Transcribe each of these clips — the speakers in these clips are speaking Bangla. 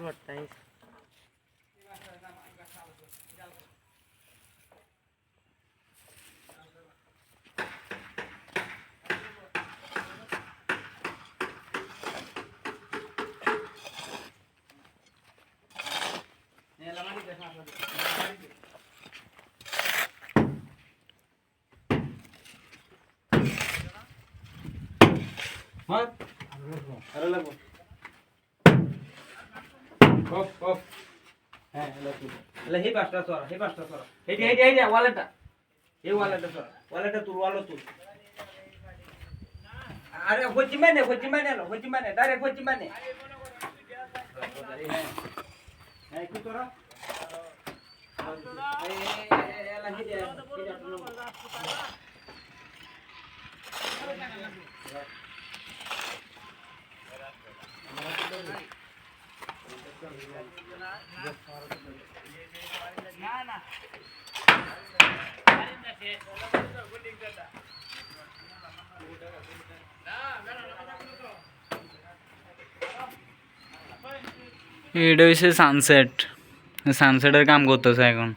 What nice. হ্যাঁ আরও লাগবো হপ হপ হ্যাঁ লাগবো তাহলে এই পাঁচটা সরা এই পাঁচটা সরা এই যে এই যে ওয়ালেটটা এই ওয়ালেটটা সরা ওয়ালেটটা তুল ওয়ালো তুল আরে হচ্ছি মানে হচ্ছি মানে না হচ্ছি মানে ডাইরেক্ট হচ্ছি মানে হ্যাঁ কি তোরা এলা হেডে হেডে এটা হচ্ছে সানসেট সানসেটের কাম করতেছে এখন।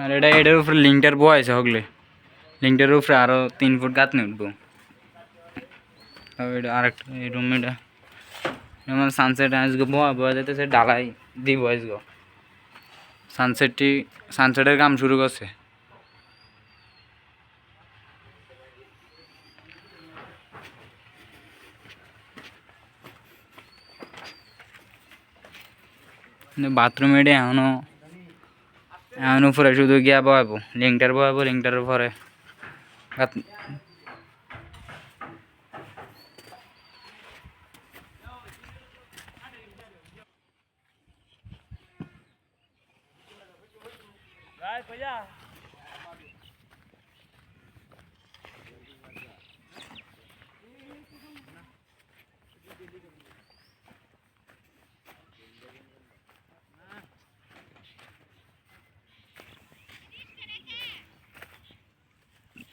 আর এটা এটার উপরে লিঙ্কটার বয় আছে হগলে লিঙ্কটার উপরে আরও তিন ফুট গাঁথনি উঠবো এটা আরেকটা এই রুম যেমন সানসেট আজকে বয়া বয়া যেতেছে ডালাই দিব আজকে সানসেটটি সানসেটের কাম শুরু করছে। বাথরুম এটি এখনও এখন উপরে শুধু গিয়া বয়াবো লিঙ্কটার বয়াবো লিঙ্কটার Vai, palha.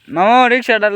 मामो रिक्शा डाल